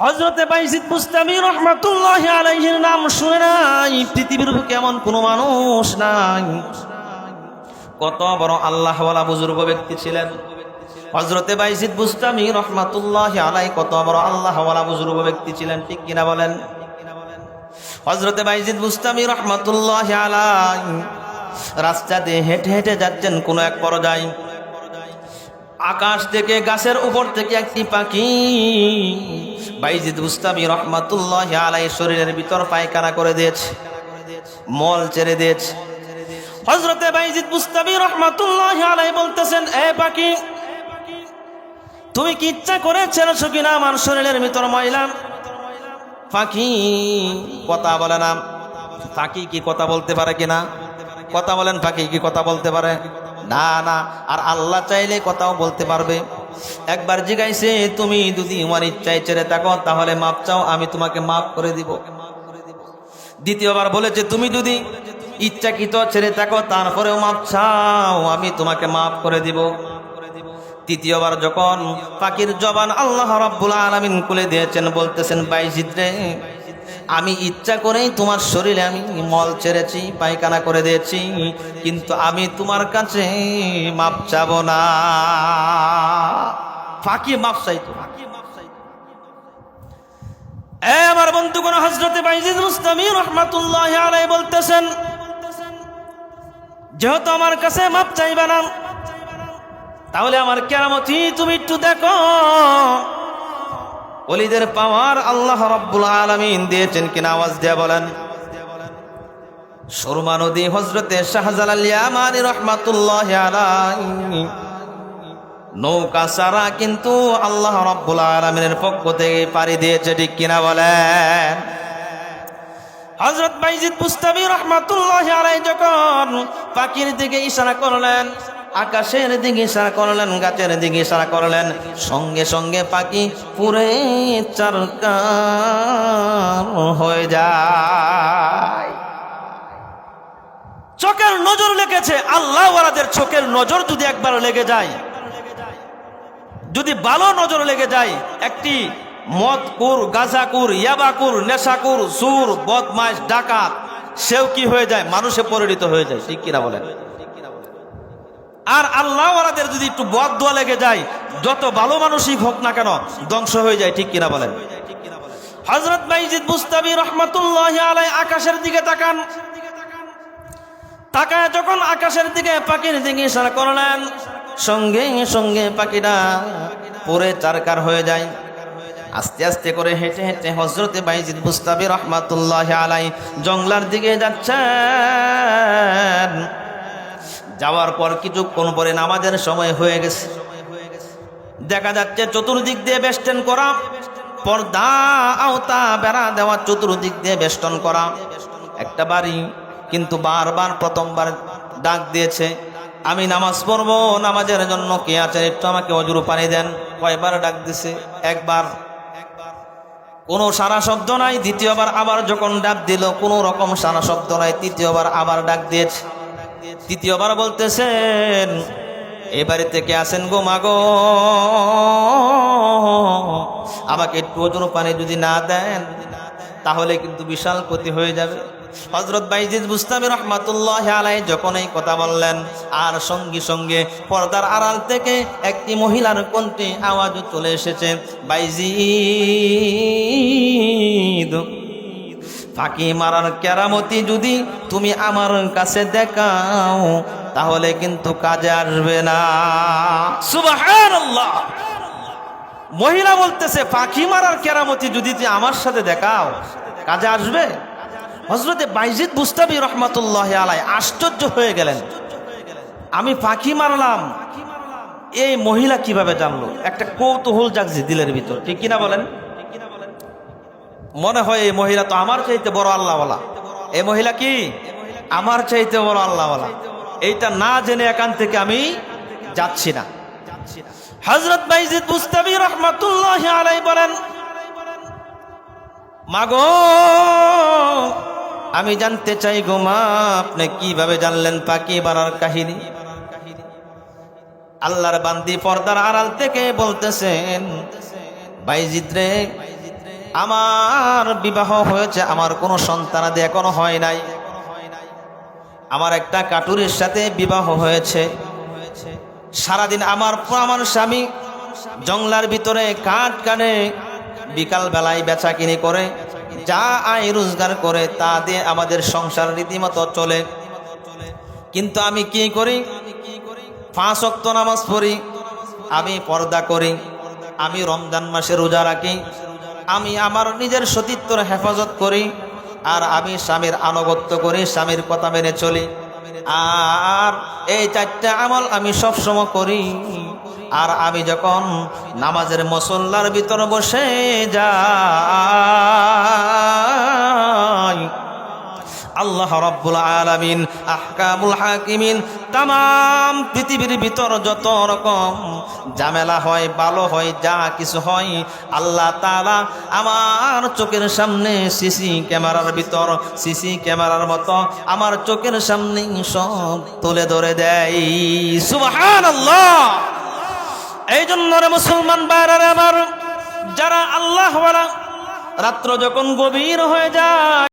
হজরতে বাইজিদ বুস্তামি রহমাতুল্লাহ আলাইহির নাম শুনে নাই, পৃথিবীর বুকে এমন কোনো মানুষ নাই। কত বড় আল্লাহওয়ালা বুজুর্গ ব্যক্তি ছিলেন। হজরতে বাইজিদ বুস্তামি রহমাতুল্লাহ আলাই কত বড় আল্লাহওয়ালা বুজুর্গ ব্যক্তি ছিলেন, ঠিক কিনা বলেন? হজরতে বাইজিদ বুস্তামি রহমাতুল্লাহ আলাই রাস্তা দিয়ে হেঁটে হেঁটে যাচ্ছেন কোনো এক পর্যায়ে। আকাশ থেকে, গাছের উপর থেকে একটি পাখি। বাইজিদ বুস্তামি রহমাতুল্লাহ আলাই শরীরের ভিতর পায়খানা করে দিয়েছে, মল ছেড়ে দিয়েছে। হজরতে বাইজিদ বুস্তামি রহমাতুল্লাহ আলাই বলতেছেন, এ পাখি, তুমি কি ইচ্ছা করে ছেড়েছো কিনা? আমার শরীরের ভিতর ময়লা। পাখি কথা বলে না। পাখি কি কথা বলতে পারে কিনা? কথা বলেন, পাখি কি কথা বলতে পারে? না না, আর আল্লাহ চাইলে কথাও বলতে পারবে। একবার জিগাইছে তুমি যদি আমার ইচ্ছায় ছেড়ে থাকো, তাহলে মাপ চাও, আমি তোমাকে মাফ করে দিব। দ্বিতীয়বার বলেছে, তুমি যদি ইচ্ছাকৃত ছেড়ে থাকো, তারপরেও মাপ চাও, আমি তোমাকে মাফ করে দিব। তৃতীয়বার যখন পাখির জবান আল্লাহ রাব্বুল আলামিন খুলে দিয়েছেন, বলতেছেন বাইজিদ রে আমি ইচ্ছা করেই তোমার শরীরে আমি মল ছেড়েছি, পায়খানা করে দিয়েছি, কিন্তু আমি তোমার কাছে মাপ চাবো না। ফাঁকি মাপ চাইতো এ আমার বন্ধুগণ হজরতে বাইজিদ মুস্তামি রহমাতুল্লাহ আলাই বলতেছেন, যেহেতু আমার কাছে মাপ চাইবে না, তাহলে আমার কেরামতি তুমি একটু দেখো। অলিদের পাওয়ার আল্লাহ রব্বুল আলমিন দিয়েছেন কিনা আওয়াজ দেয়া বলেন। সুরমা নদী হজরতে শাহজালাল ইয়ামানি রহমাতুল্লাহ নৌকা সারা কিন্তু আল্লাহ রব্বুল আলমিনের পক্ষ থেকে পাড়ি দিয়েছে, ঠিক কিনা বলেন? হজরত বাইজিদ মুস্তাবি রহমাতুল্লাহ আলাই যখন পাখির দিকে ইশারা করলেন আকাশের দিকে ইশারা করলেন, গাছের দিকে ইশারা করলেন। সঙ্গে সঙ্গে পাখি পুরে চারকার হয়ে যায়। চোখের নজর লেগেছে, আল্লাহ ওয়ালাদের চোখের নজর যদি একবার লেগে যায়। যদি ভালো নজর লেগে যায়, একটি মদকুর, গাজাকুর, ইয়াবাকুর, নেশাকুর সুর বদমাইশ, ডাকাত, সেও কি হয়ে যায়? মানুষে পরিণত হয়ে যায়, ঠিক কিনা বলেন? আর আল্লাহ যদি একটু বদ দোয়া লেগে যায়, যত ভালো মানুষই হোক না কেন, ধ্বংস হয়ে যায়, ঠিক কিনা বলেন? হজরত বাইজিদ মুস্তাবি রহমতুল্লাহ আলাই আকাশের দিকে তাকান। তাকায় যখন আকাশের দিকে পাখির দিকে ইশারা করলেন, সঙ্গে সঙ্গে পাখিটা পরে চারকার হয়ে যায়। আস্তে আস্তে করে হেঁটে হেঁটে হজরতে বাইজিদ মুস্তাবি রহমাতুল্লাহ আলাই জঙ্গলার দিকে যাচ্ছেন। যাওয়ার পর কিছুক্ষণ পরে নামাজের সময় হয়ে গেছে। দেখা যাচ্ছে চতুর্দিক দিয়ে বেষ্টন করা, পর্দা, আওতা, বেড়া দেওয়া চতুর্দিক দিয়ে বেষ্টন করা। একটা বাড়ি কিন্তু বারবার প্রথমবার ডাক দিয়েছে, আমি নামাজ পড়ব, নামাজের জন্য কে আছেন একটু আমাকে অজুর পানি দেন। কয়বার ডাক দিছে, একবার। কোনো সারা শব্দ নাই, দ্বিতীয়বার আবার যখন ডাক দিল, কোনো রকম সারা শব্দ নাই, তৃতীয়বার আবার ডাক দিয়েছে। তৃতীয়বার বলতেছেন, এ বাড়ি থেকে আসেন গো মাগো? আমাকে একটু ওজন পানি যদি না দেন, তাহলে কিন্তু বিশাল ক্ষতি হয়ে যাবে। হজরত বাইজিদ বুস্তামি রহমাতুল্লাহ আলাই যখন এই কথা বললেন, আর সঙ্গে সঙ্গে পর্দার আড়াল থেকে একটি মহিলার কণ্ঠে আওয়াজ চলে এসেছে, বাইজিদ ফাঁকি মারার কেরামতি যদি তুমি আমার কাছে দেখাও, তাহলে কিন্তু কাজে আসবে না। মহিলা বলতেছে পাখি মারার কেরামতি যদি তুই আমার সাথে দেখাও, কাজে আসবে? হজরতে বাইজিদ বুস্তাবি রহমতুল্লাহ আলাই আশ্চর্য হয়ে গেলেন। আমি পাখি মারলাম। এই মহিলা কীভাবে জানলো? একটা কৌতূহল জাগছে দিলের ভিতর। ঠিক কিনা বলেন? মনে হয় এই মহিলা তো আমার চাইতে বড় আল্লাহওয়ালা। এই মহিলা কি? আমার চাইতে বড় আল্লাহওয়ালা। এইটা না জেনে এখান থেকে আমি যাচ্ছি না। হজরত বাইজিদ মুস্তাবি রহমাতুল্লাহ আলাই বলেন, মাগো, আমি জানতে চাই গো মা, আপনি কীভাবে জানলেন পাখি বানার কাহিনী? আল্লাহর বান্দি পর্দার আড়াল থেকে বলতেছেন বাইজিদ রে আমার বিবাহ হয়েছে, আমার কোনো সন্তানাদি এখনও হয় নাই। আমার একটা কাটুরের সাথে বিবাহ হয়েছে। সারাদিন আমার আমার স্বামী জংলার ভিতরে কাঠ কাটে বিকাল বেলায় বেচা কিনি করে, যা আয় রোজগার করে, তা দিয়ে আমাদের সংসার রীতিমতো চলে। কিন্তু আমি কি করি? পাঁচ অক্ত নামাজ পড়ি, আমি পর্দা করি, আমি রমজান মাসে রোজা রাখি আমি আমার নিজের সতীত্বর হেফাজত করি আর আমি স্বামীর আনুগত্য করি, স্বামীর কথা মেনে চলি। আর এই চারটা আমল আমি সবসময় করি। আর আমি যখন নামাজের মসল্লার ভিতর বসে যাই আল্লাহ রব্বুল আলামিন, আহকামুল হাকিমিন তাম পৃথিবীর ভিতর যত রকম ঝামেলা হয় ভালো হয়, যা কিছু হয়, আল্লাহ তাআলা আমার চোখের সামনে সিসি ক্যামেরার ভিতর, সিসি ক্যামেরার মতো আমার চোখের সামনে সব তুলে ধরে দেয়। সুবাহান আল্লাহ এই জন্য মুসলমান বাইরে আমার, যারা আল্লাহ রাত্র যখন গভীর হয়ে যায়